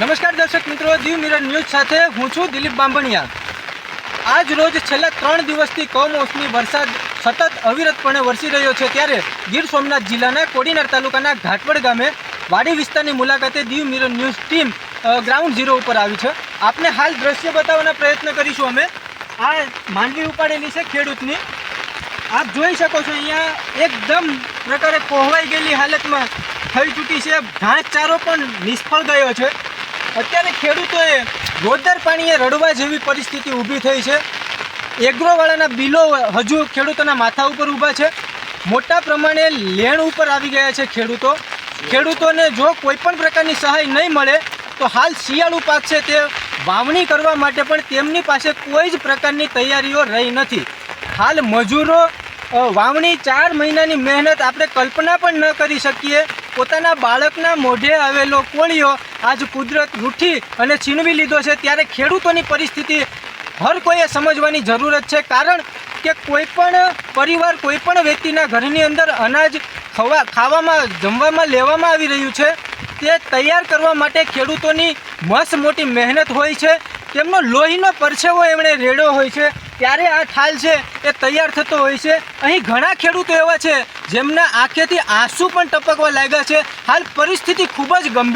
નમસ્કાર દર્શક મિત્રો, દીવ મિરર ન્યૂઝ સાથે હું છું દિલીપ બાંભણિયા. આજ રોજ છેલ્લા ત્રણ દિવસથી કમોસમી વરસાદ સતત અવિરતપણે વરસી રહ્યો છે ત્યારે ગીર સોમનાથ જિલ્લાના કોડીનાર તાલુકાના ઘાટવડ ગામે વાડી વિસ્તારની મુલાકાતે Diu mirror news team ground zero ઉપર આવી છે. આપને હાલ દ્રશ્ય બતાવવાના પ્રયત્ન કરીશું અમે. આ માંડવી ઉપાડેલી છે ખેડૂતની. આપ જોઈ શકો છો અહીંયા એકદમ પ્રકારે કોહવાઈ ગયેલી હાલતમાં થઈ ચૂકી છે. ઘાસચારો પણ નિષ્ફળ ગયો છે. અત્યારે ખેડૂતોએ રોજદાર પાણીએ રડવા જેવી પરિસ્થિતિ ઊભી થઈ છે. એગ્રોવાળાના બિલો હજુ ખેડૂતોના માથા ઉપર ઊભા છે. મોટા પ્રમાણે લેણ ઉપર આવી ગયા છે ખેડૂતો. ખેડૂતોને જો કોઈ પણ પ્રકારની સહાય નહીં મળે, તો હાલ શિયાળુ પાક છે તે વાવણી કરવા માટે પણ તેમની પાસે કોઈ જ પ્રકારની તૈયારીઓ રહી નથી. હાલ મજૂરો વાવણી ચાર મહિનાની મહેનત આપણે કલ્પના પણ ન કરી શકીએ. પોતાના બાળકના મોઢે આવેલો કોળિયો આજ કુદરત લૂંટી અને છીનવી લીધો છે. ત્યારે ખેડૂતોની પરિસ્થિતિ હર કોઈએ સમજવાની જરૂરત છે. કારણ કે કોઈ પણ પરિવાર, કોઈ પણ વ્યક્તિના ઘરની અંદર અનાજ ખવા, ખાવામાં, જમવામાં, લેવામાં આવી રહ્યું છે. તે તૈયાર કરવા માટે ખેડૂતોની મસ્ત મોટી મહેનત હોય છે. તેમનો લોહીનો પરસેવો એમણે રેડ્યો હોય છે. ત્યારે આ ઠાલ છે એ તૈયાર થતો હોય છે. અહીં ઘણા ખેડૂતો એવા છે જેમના આંખેથી આંસુ પણ ટપકવા લાગ્યા છે. હાલ પરિસ્થિતિ ખૂબ જ ગંભીર